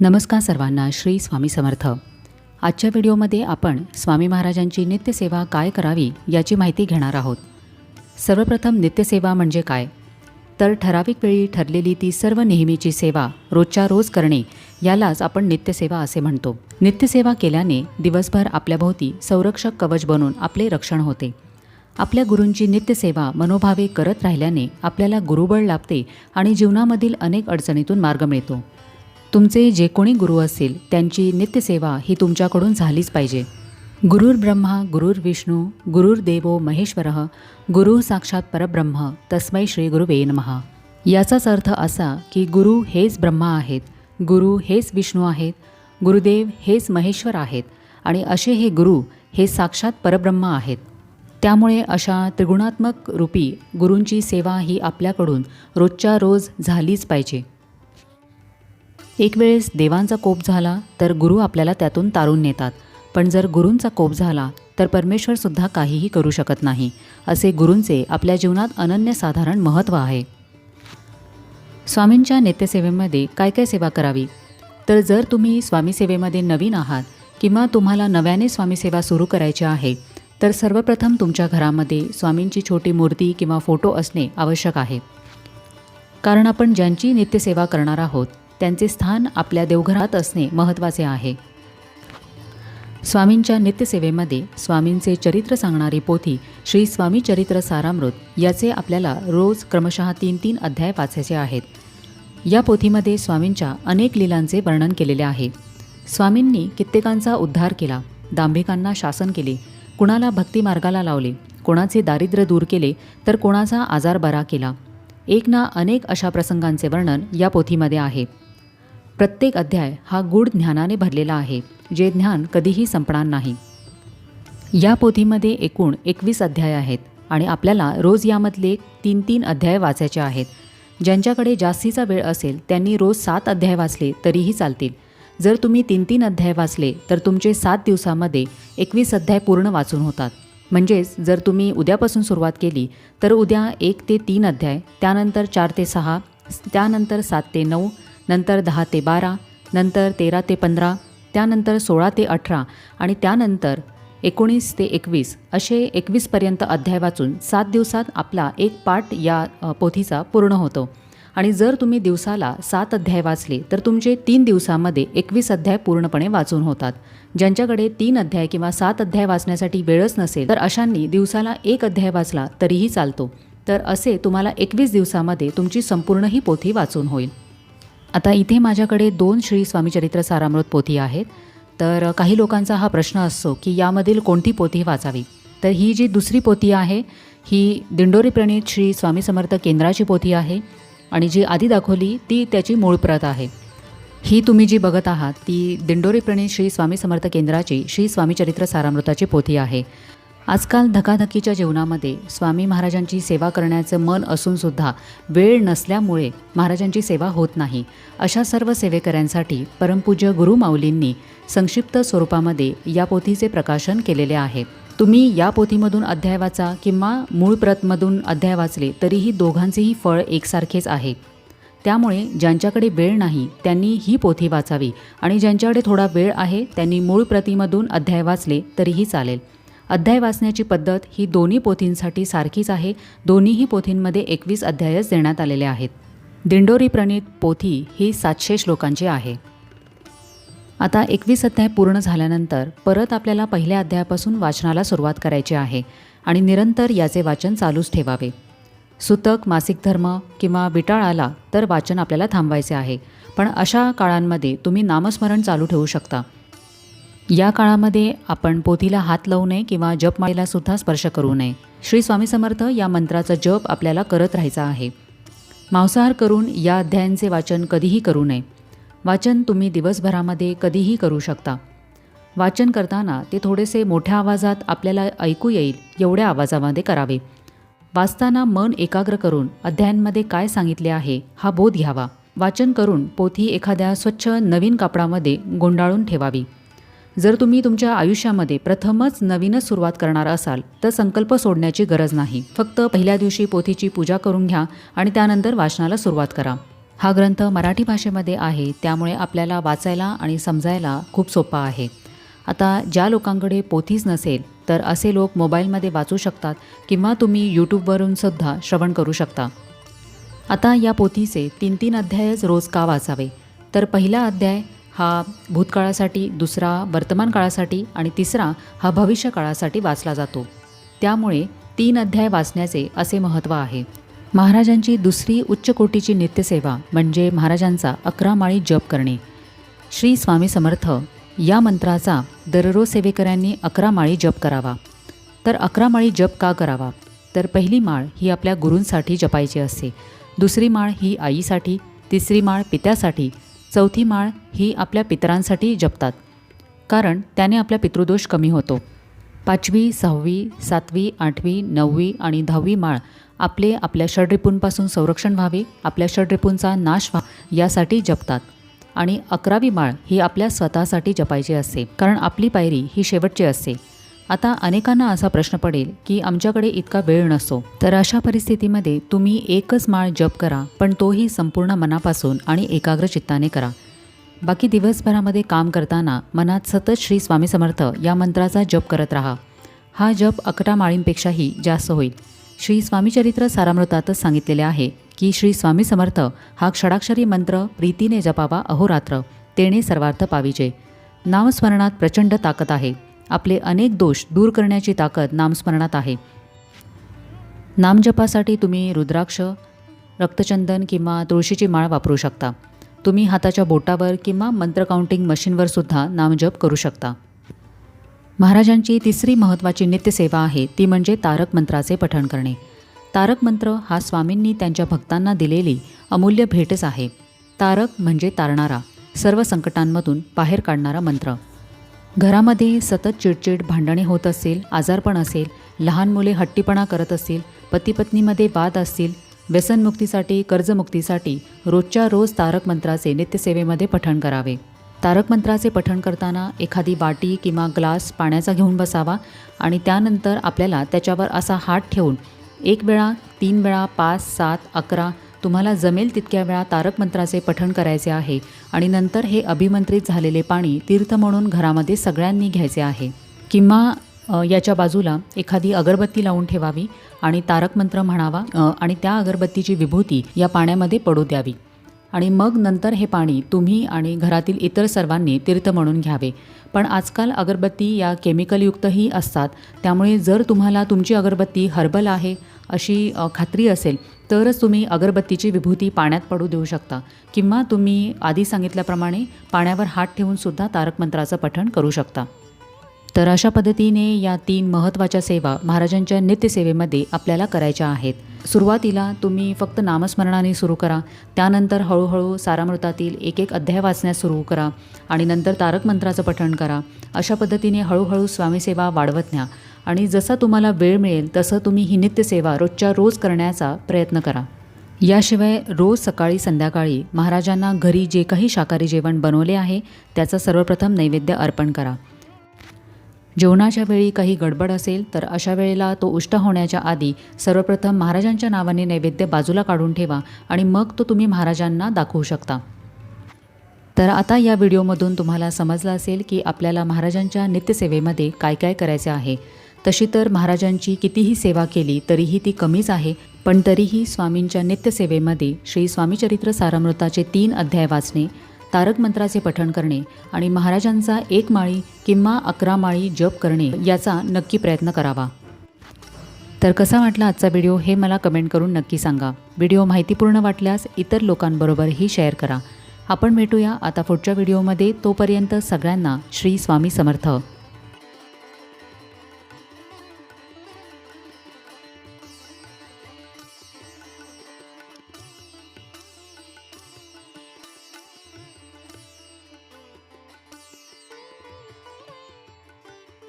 नमस्कार सर्वांना श्री स्वामी समर्थ. आजच्या व्हिडिओमध्ये आपण स्वामी महाराजांची नित्यसेवा काय करावी याची माहिती घेणार आहोत. सर्वप्रथम नित्यसेवा म्हणजे काय? तर ठराविक वेळी ठरलेली ती सर्व नेहमीची सेवा रोजच्या रोज करणे यालाच आपण नित्यसेवा असे म्हणतो. नित्यसेवा केल्याने दिवसभर आपल्याभोवती संरक्षक कवच बनून आपले रक्षण होते. आपल्या गुरूंची नित्यसेवा मनोभावे करत राहिल्याने आपल्याला गुरुबळ लाभते आणि जीवनामधील अनेक अडचणीतून मार्ग मिळतो. तुमचे जे कोणी गुरु असतील त्यांची नित्यसेवा ही तुमच्याकडून झालीच पाहिजे. गुरुर ब्रह्मा गुरुर विष्णू गुरुर देवो महेश्वर गुरु साक्षात परब्रह्म तस्मै श्री गुरुवे नमः. याचाच अर्थ असा की गुरु हेच ब्रह्मा आहेत गुरु हेच विष्णू आहेत गुरुदेव हेच महेश्वर आहेत आणि असे हे गुरु हे साक्षात परब्रह्म आहेत. त्यामुळे अशा त्रिगुणात्मक रूपी गुरूंची सेवा ही आपल्याकडून रोजच्या रोज झालीच पाहिजे. एक वेळेस देवांचा कोप झाला तर गुरु आपल्याला त्यातून तारून नेतात. पण जर गुरूंचा कोप झाला तर परमेश्वरसुद्धा काहीही करू शकत नाही असे गुरूंचे आपल्या जीवनात अनन्यसाधारण महत्त्व आहे. स्वामींच्या नेत्यसेवेमध्ये काय काय सेवा करावी? तर जर तुम्ही स्वामीसेवेमध्ये नवीन आहात किंवा तुम्हाला नव्याने स्वामीसेवा सुरू करायची आहे तर सर्वप्रथम तुमच्या घरामध्ये स्वामींची छोटी मूर्ती किंवा फोटो असणे आवश्यक आहे. कारण आपण ज्यांची नित्यसेवा करणार आहोत त्यांचे स्थान आपल्या देवघरात असणे महत्त्वाचे आहे. स्वामींच्या नित्यसेवेमध्ये स्वामींचे चरित्र सांगणारी पोथी श्री स्वामी चरित्र सारामृत याचे आपल्याला रोज क्रमशः तीन तीन अध्याय वाचायचे आहेत. या पोथीमध्ये स्वामींच्या अनेक लीलांचे वर्णन केलेले आहे. स्वामींनी कित्येकांचा उद्धार केला दांभिकांना शासन केले कुणाला भक्तिमार्गाला लावले कोणाचे दारिद्र्य दूर केले तर कोणाचा आजार बरा केला. एक ना अनेक अशा प्रसंगांचे वर्णन या पोथीमध्ये आहे. प्रत्येक अध्याय हा गूढ ज्ञानाने भरलेला आहे जे ज्ञान कधीही संपणार नाही. या पोथीमध्ये एकूण एकवीस अध्याय आहेत आणि आपल्याला रोज यामधले तीन तीन अध्याय वाचायचे आहेत. ज्यांच्याकडे जास्तीचा वेळ असेल त्यांनी रोज सात अध्याय वाचले तरीही चालतील. जर तुम्ही तीन तीन अध्याय वाचले तर तुमचे सात दिवसामध्ये एकवीस अध्याय पूर्ण वाचून होतात. म्हणजेच जर तुम्ही उद्यापासून सुरुवात केली तर उद्या एक ते तीन अध्याय त्यानंतर चार ते सहा त्यानंतर सात ते नऊ नंतर दहा ते बारा नंतर तेरा ते पंधरा त्यानंतर सोळा ते अठरा आणि त्यानंतर एकोणीस ते एकवीस असे एकवीसपर्यंत अध्याय वाचून सात दिवसात आपला एक पाठ या पोथीचा पूर्ण होतो. आणि जर तुम्ही दिवसाला सात अध्याय वाचले तर तुमचे तीन दिवसामध्ये एकवीस अध्याय पूर्णपणे वाचून होतात. ज्यांच्याकडे तीन अध्याय किंवा सात अध्याय वाचण्यासाठी वेळच नसेल तर अशांनी दिवसाला एक अध्याय वाचला तरीही चालतो. तर असे तुम्हाला एकवीस दिवसामध्ये तुमची संपूर्ण ही पोथी वाचून होईल. आता इथे माझ्याकडे दोन श्री स्वामीचरित्र सारामृत पोथी आहेत. तर काही लोकांचा हा प्रश्न असतो की यामधील कोणती पोथी वाचावी? तर ही जी दुसरी पोथी आहे ही दिंडोरी प्रणित श्री स्वामी समर्थ केंद्राची पोथी आहे आणि जी आधी दाखवली ती त्याची मूळ प्रत आहे. ही तुम्ही जी बघत आहात ती दिंडोरी प्रणित श्री स्वामी समर्थ केंद्राची श्री स्वामीचरित्र सारामृताची पोथी आहे. आजकाल धकाधकीच्या जीवनामध्ये स्वामी महाराजांची सेवा करण्याचं मन असूनसुद्धा वेळ नसल्यामुळे महाराजांची सेवा होत नाही. अशा सर्व सेवेकऱ्यांसाठी परमपूज्य गुरु माऊलींनी संक्षिप्त स्वरूपामध्ये या पोथीचे प्रकाशन केलेले आहे. तुम्ही या पोथीमधून अध्याय वाचा किंवा मूळ प्रतमधून अध्याय वाचले तरीही दोघांचेही फळ एकसारखेच आहे. त्यामुळे ज्यांच्याकडे वेळ नाही त्यांनी ही पोथी वाचावी आणि ज्यांच्याकडे थोडा वेळ आहे त्यांनी मूळ प्रतीमधून अध्याय वाचले तरीही चालेल. अध्याय वाचण्याची पद्धत ही दोन्ही पोथींसाठी सारखीच आहे. दोन्हीही पोथींमध्ये एकवीस अध्यायच देण्यात आलेले आहेत. दिंडोरी प्रणित पोथी ही सातशे श्लोकांची आहे. आता एकवीस अध्याय पूर्ण झाल्यानंतर परत आपल्याला पहिल्या अध्यायापासून वाचनाला सुरुवात करायची आहे आणि निरंतर याचे वाचन चालूच ठेवावे. सुतक मासिक धर्म किंवा विटाळ आला तर वाचन आपल्याला थांबवायचे आहे. पण अशा काळांमध्ये तुम्ही नामस्मरण चालू ठेवू शकता. या काळामध्ये आपण पोथीला हात लावू नये किंवा जपमाळेला सुद्धा स्पर्श करू नये. श्री स्वामी समर्थ या मंत्राचा जप आपल्याला करत राहायचा आहे. मांसाहार करून या अध्यायांचे वाचन कधीही करू नये. वाचन तुम्ही दिवसभरामध्ये कधीही करू शकता. वाचन करताना ते थोडेसे मोठ्या आवाजात आपल्याला ऐकू येईल एवढ्या आवाजामध्ये करावे. वाचताना मन एकाग्र करून अध्यायांमध्ये काय सांगितले आहे हा बोध घ्यावा. वाचन करून पोथी एखाद्या स्वच्छ नवीन कापडामध्ये गुंडाळून ठेवावी. जर तुम्ही तुमच्या आयुष्यामध्ये प्रथमच नवीनच सुरुवात करणार असाल तर संकल्प सोडण्याची गरज नाही. फक्त पहिल्या दिवशी पोथीची पूजा करून घ्या आणि त्यानंतर वाचनाला सुरुवात करा. हा ग्रंथ मराठी भाषेमध्ये आहे त्यामुळे आपल्याला वाचायला आणि समजायला खूप सोपा आहे. आता ज्या लोकांकडे पोथीच नसेल तर असे लोक मोबाईलमध्ये वाचू शकतात किंवा तुम्ही यूट्यूबवरून सुद्धा श्रवण करू शकता. आता या पोथीचे तीन तीन अध्यायच रोज का वाचावे? तर पहिला अध्याय हा भूतकाळासाठी दुसरा वर्तमान काळासाठी आणि तिसरा हा भविष्य काळासाठी वाचला जातो. त्यामुळे तीन अध्याय वाचण्याचे असे महत्त्व आहे. महाराजांची दुसरी उच्च कोटीची नित्यसेवा म्हणजे महाराजांचा अकरा माळी जप करणे. श्री स्वामी समर्थ या मंत्राचा दररोज सेवेकऱ्यांनी अकरा माळी जप करावा. तर अकरा माळी जप का करावा? तर पहिली माळ ही आपल्या गुरूंसाठी जपायची असते. दुसरी माळ ही आईसाठी तिसरी माळ पित्यासाठी चौथी माळ ही आपल्या पितरांसाठी जपतात. कारण त्याने आपला पितृदोष कमी होतो. पाचवी सहावी सातवी आठवी नववी आणि दहावी माळ आपले आपल्या षडरिपूंपासून संरक्षण व्हावे आपल्या षडरिपूंचा नाश व्हा यासाठी जपतात. आणि अकरावी माळ ही आपल्या स्वतःसाठी जपायची असते. कारण आपली पायरी ही शेवटची असते. आता अनेकांना असा प्रश्न पडेल की आमच्याकडे इतका वेळ नसतो. तर अशा परिस्थितीमध्ये तुम्ही एकच माळ जप करा पण तोही संपूर्ण मनापासून आणि एकाग्र चित्ताने करा. बाकी दिवसभरामध्ये काम करताना मनात सतत श्री स्वामी समर्थ या मंत्राचा जप करत राहा. हा जप अकरा माळींपेक्षाही जास्त होईल. श्री स्वामीचरित्र सारामृतातच सांगितलेले आहे की श्री स्वामी समर्थ हा क्षडाक्षरी मंत्र प्रीतीने जपावा अहोरात्र तेने सर्वार्थ पाविजे. नामस्मरणात प्रचंड ताकद आहे. आपले अनेक दोष दूर करण्याची ताकद नामस्मरणात आहे. नामजपासाठी तुम्ही रुद्राक्ष रक्तचंदन किंवा तुळशीची माळ वापरू शकता. तुम्ही हाताच्या बोटावर किंवा मंत्र काउंटिंग मशीनवर सुद्धा नामजप करू शकता. महाराजांची तिसरी महत्त्वाची नित्यसेवा आहे ती म्हणजे तारक मंत्राचे पठण करणे. तारक मंत्र हा स्वामींनी त्यांच्या भक्तांना दिलेली अमूल्य भेटच आहे. तारक म्हणजे तारणारा सर्व संकटांमधून बाहेर काढणारा मंत्र. घरामध्ये सतत चिडचिड भांडणे होत असेल आजारपण असेल लहान मुले हट्टीपणा करत असतील पतीपत्नीमध्ये वाद असतील व्यसनमुक्तीसाठी कर्जमुक्तीसाठी रोजच्या रोज तारक मंत्राचे नित्यसेवेमध्ये पठण करावे. तारक मंत्राचे पठण करताना एखादी बाटी किंवा ग्लास पाण्याचा घेऊन बसावा आणि त्यानंतर आपल्याला त्याच्यावर असा हात ठेवून एक वेळा तीन वेळा पाच सात अकरा तुम्हाला जमेल तितक्या वेळा तारक मंत्राचे पठण करायचे आहे आणि नंतर हे अभिमंत्रित झालेले पाणी तीर्थ म्हणून घरामध्ये सगळ्यांनी घ्यायचे आहे. किंवा याच्या बाजूला एखादी अगरबत्ती लावून ठेवावी आणि तारक मंत्र म्हणावा आणि त्या अगरबत्तीची विभूती या पाण्यामध्ये पडू द्यावी. आणि मग नंतर हे पाणी तुम्ही आणि घरातील इतर सर्वांनी तीर्थ म्हणून घ्यावे. पण आजकाल अगरबत्ती या केमिकलयुक्तही असतात. त्यामुळे जर तुम्हाला तुमची अगरबत्ती हर्बल आहे अशी खात्री असेल तरच तुम्ही अगरबत्तीची विभूती पाण्यात पडू देऊ शकता. किंवा तुम्ही आधी सांगितल्याप्रमाणे पाण्यावर हात ठेवूनसुद्धा तारकमंत्राचं पठण करू शकता. तर अशा पद्धतीने या तीन महत्त्वाच्या सेवा महाराजांच्या नित्यसेवेमध्ये आपल्याला करायच्या आहेत. सुरुवातीला तुम्ही फक्त नामस्मरणाने सुरू करा त्यानंतर हळूहळू सारामृतातील एक एक अध्याय वाचण्यास सुरू करा आणि नंतर तारक मंत्राचं पठण करा. अशा पद्धतीने हळूहळू स्वामीसेवा वाढवत न्या आणि जसा तुम्हाला वेळ मिळेल तसं तुम्ही ही नित्यसेवा रोजच्या रोज करण्याचा प्रयत्न करा. याशिवाय रोज सकाळी संध्याकाळी महाराजांना घरी जे काही शाकाहारी जेवण बनवले आहे त्याचं सर्वप्रथम नैवेद्य अर्पण करा. जेवणाच्या वेळी काही गडबड असेल तर अशा वेळेला तो उष्ट होण्याच्या आधी सर्वप्रथम महाराजांच्या नावाने नैवेद्य बाजूला काढून ठेवा आणि मग तो तुम्ही महाराजांना दाखवू शकता. तर आता या व्हिडिओमधून तुम्हाला समजलं असेल की आपल्याला महाराजांच्या नित्यसेवेमध्ये काय काय करायचे आहे. तशी तर महाराजांची कितीही सेवा केली तरीही ती कमीच आहे पण तरीही स्वामींच्या नित्यसेवेमध्ये श्री स्वामीचरित्र सारामृताचे तीन अध्याय वाचणे तारक मंत्राचे पठण करणे आणि महाराजांचा एक माळी किंवा अकरा माळी जप करणे याचा नक्की प्रयत्न करावा. तर कसा वाटला आजचा व्हिडिओ हे मला कमेंट करून नक्की सांगा. व्हिडिओ माहितीपूर्ण वाटल्यास इतर लोकांबरोबरही शेअर करा. आपण भेटूया आता पुढच्या व्हिडिओमध्ये. तोपर्यंत सगळ्यांना श्री स्वामी समर्थ.